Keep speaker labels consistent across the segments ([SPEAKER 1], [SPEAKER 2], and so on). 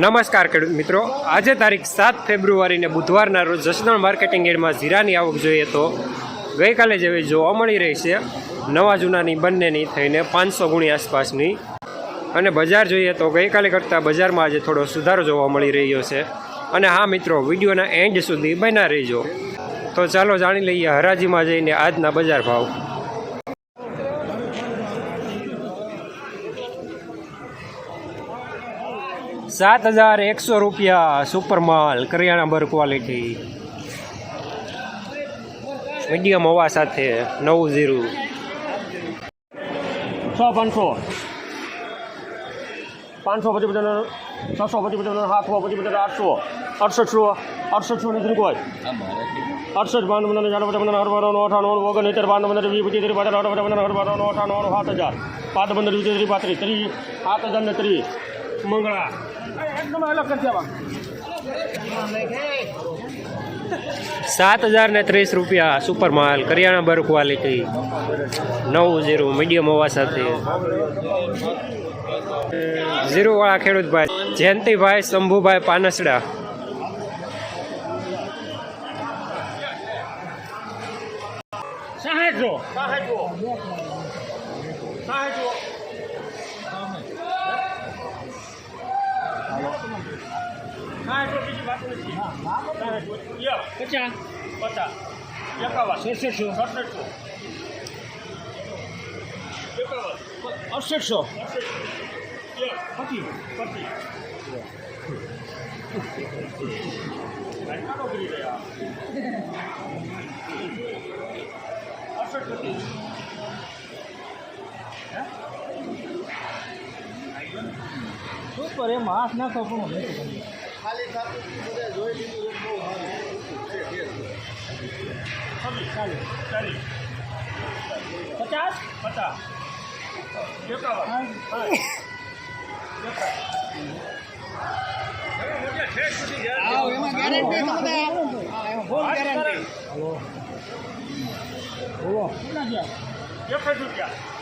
[SPEAKER 1] નમસ્કાર ખેડૂત મિત્રો. આજે તારીખ સાત ફેબ્રુઆરીને બુધવારના રોજ જસદણ માર્કેટિંગ એડમાં જીરાની આવક જોઈએ તો ગઈકાલે જેવી જોવા મળી રહી છે, નવા જૂનાની બંનેની થઈને પાંચસો ગુણી આસપાસની. અને બજાર જોઈએ તો ગઈકાલે કરતાં બજારમાં આજે થોડો સુધારો જોવા મળી રહ્યો છે. અને હા મિત્રો, વિડીયોના એન્ડ સુધી બન્યા રહીજો. તો ચાલો જાણી લઈએ હરાજીમાં જઈને આજના બજાર ભાવ. સાત હજાર એકસો રૂપિયા સુપર માલ કરિયાણા બર ક્વોલિટી. મીડિયમ હવા સાથે નવું જીરું
[SPEAKER 2] છ પાંચસો. પાંચસો પચીસ પચાસ, છસો પચીસ પચાસ, સાતસો પચીસ પચાસ, આઠસો. અડસઠસો અડસઠસો ને ત્રિકોય અડસઠ બાવન પંદર, ચાર પચાસ પંદર અઠાવન અઠાવન ઓગણ ઇતર બાવન પંદર, વીસ, પચીસ, ત્રીસ, પાંત્રીસ અઠાવન પંદર અઠાવન અઠાવન સાત, હજાર. પાંચ પંદર, વીસ, ત્રીસ પાંત્રીસ ત્રીસ સાત હજાર ને ત્રીસ, મંગળા. એકદમ અલગ કરી દેવા.
[SPEAKER 1] સાત હજાર ને ત્રીસ રૂપિયા સુપર માલ કરિયાણા બર ક્વોલિટી નવું ઝીરો મીડિયમ હોવા સાથે. જીરુવાળા ખેડૂતભાઈ જયંતિભાઈ શંભુભાઈ પાનસડા.
[SPEAKER 2] સાહેબો સાહેબો સાહેબો સાહેબો બીજી વાત નથી સાહેબો યો પચાસ પચાસ એકાવન સડસઠસો સડસઠસો એકાવન અડસઠસો યો પચીસ પચીસ કાઢો કરી રહ્યા અડસઠ પચીસ
[SPEAKER 3] સુપર એમ હાથ નાખો પણ નથી ગમતું.
[SPEAKER 2] ચાલીસ ચાલીસ. પચાસ? પચાસ એકાવન
[SPEAKER 3] એમાં એમાં. બોલો. કેટલા
[SPEAKER 2] રૂપિયા.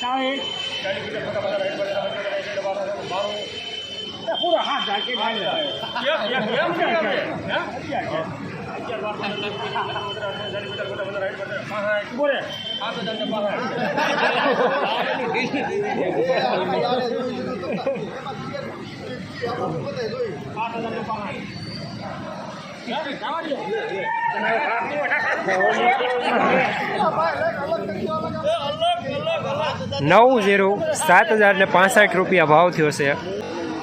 [SPEAKER 3] હા,
[SPEAKER 2] બોલો, તમારે
[SPEAKER 3] ચાલીસ. એ પૂરો હાથ ઢાંકી નાખે.
[SPEAKER 2] બોલે
[SPEAKER 1] નવું ઝીરો સાત હજારને પાસઠ રૂપિયા ભાવ થયો છે.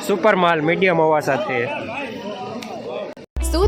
[SPEAKER 1] સુપર માલ મીડિયમ હોવા સાથે.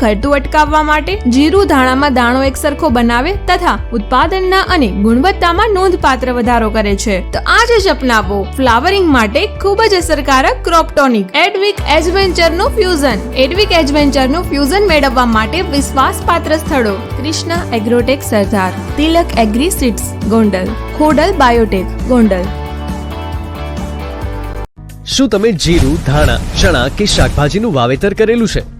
[SPEAKER 4] ઘટતું અટકાવવા માટે જીરું ધાણામાં દાણો એક સરખો બનાવે તથા ઉત્પાદનના અને ગુણવત્તામાં નોંધપાત્ર વધારો કરે છે. તો આજે જ અપનાવો ફ્લાવરિંગ માટે ખૂબ જ અસરકારક ક્રોપ ટોનિક. એડવિક એડવેન્ચરનું ફ્યુઝન. એડવિક એડવેન્ચરનું ફ્યુઝન મેળવવા માટે વિશ્વાસપાત્ર સ્થળો. Krishna agrotech Sardar. Tilak agri seeds. Gondal. Khodal biotech. Gondal.
[SPEAKER 5] શું તમે જીરું, ધાણા, ચણા કે શાકભાજીનું વાવેતર કરેલું છે?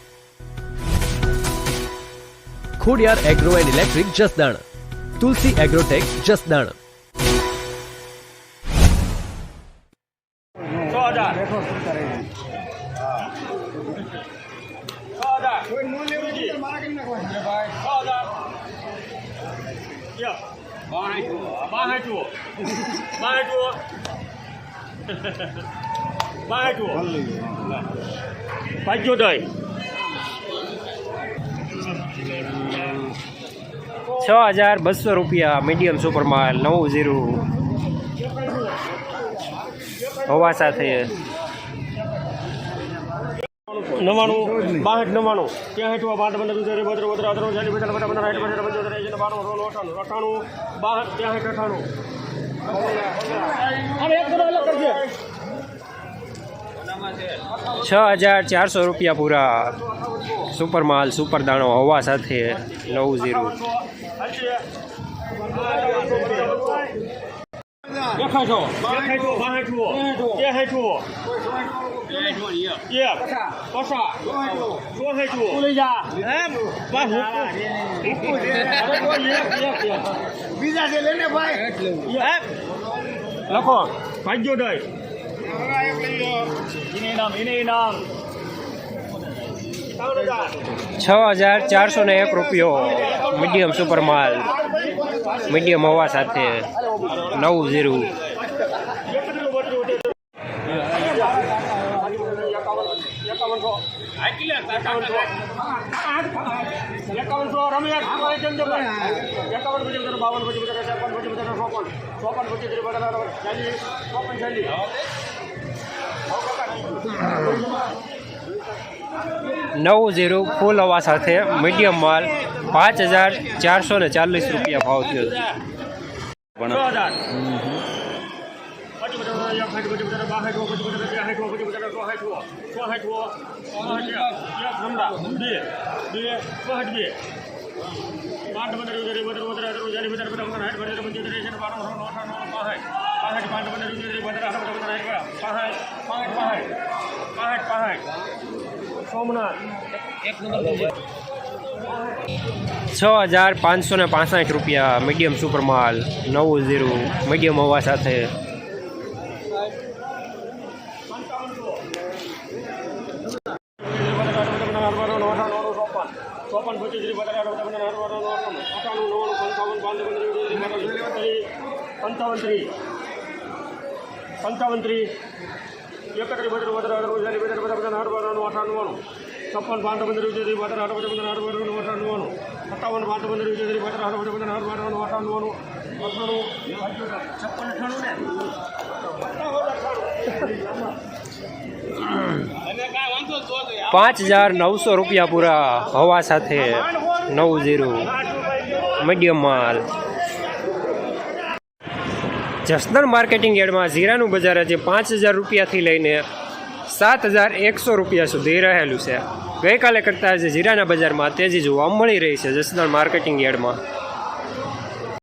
[SPEAKER 5] Khodiyar agro and electric Jasdan Tulsi agrotech Jasdan
[SPEAKER 2] છ હજાર છ હજાર
[SPEAKER 1] બસો રૂપિયા મીડિયમ સુપર માલ નવું જીરું હવા સાથે.
[SPEAKER 2] નવાણું નવાણું ત્યાં હેઠવા પાંચ પંદર દૂધ બત્ર બત્ર અધરો ચાલી પચાસ પચાસ અઠાણું. અઠાણું, બાસઠ, ત્યાં અઠાણું.
[SPEAKER 1] છ હજાર ચારસો રૂપિયા પૂરા. સુપર માલ સુપર દાણો હવા સાથે નવું
[SPEAKER 2] ઝીરો
[SPEAKER 3] બીજા છે લેને ભાઈ
[SPEAKER 2] લખો ભાગ્યો દઈ
[SPEAKER 3] આ એક લઈ લો
[SPEAKER 2] એને નામ એને હજાર
[SPEAKER 1] છ હજાર ચારસો ને એક રૂપિયો મીડિયમ સુપર માલ મીડિયમ હવા સાથે નવું જીરું
[SPEAKER 2] એકાવનસો ચોપન ચાલીસ
[SPEAKER 1] નવું જીરું ફૂલ હવા સાથે મીડિયમ માલ પાંચ હજાર ચારસો ને ચાલીસ રૂપિયા ભાવ થયો છે
[SPEAKER 2] છ હજાર
[SPEAKER 1] પાંચસો ને પાસઠ રૂપિયા મીડિયમ સુપર માલ નવું જીરું મીડિયમ હવા સાથે.
[SPEAKER 2] પંચાવન ત્રીસ પંચાવન ત્રીસ એકત્રીસ બત્રીસ બત્રીસ અઢાર ઓગણચાલીસ બધા બધા આઠ બારનું અઠાણું નવ્વાણું છપ્પન પાંચ પંદર ઉજરી બત્રીસ આઠ બધા આઠ બારનું અઠાણું નવ્વાણું સત્તાવન પાંચ પંદર ઉજરી બત્રીસ આઠ બધા આઠ બારનું અઠાણું નવ્વાણું અઠાણું છપ્પન અઠાણું ને
[SPEAKER 1] પાંચ હજાર નવસો રૂપિયા પૂરા હવા સાથે નવ જીરો. મીડિયમ માલ. જસદણ માર્કેટિંગ યાર્ડમાં જીરાનું બજાર આજે પાંચ હજાર રૂપિયાથી લઈને સાત હજાર એકસો રૂપિયા સુધી રહેલું છે. ગઈકાલે કરતાં આજે જીરાના બજારમાં તેજી જોવા મળી રહી છે જસદણ માર્કેટિંગ યાર્ડમાં.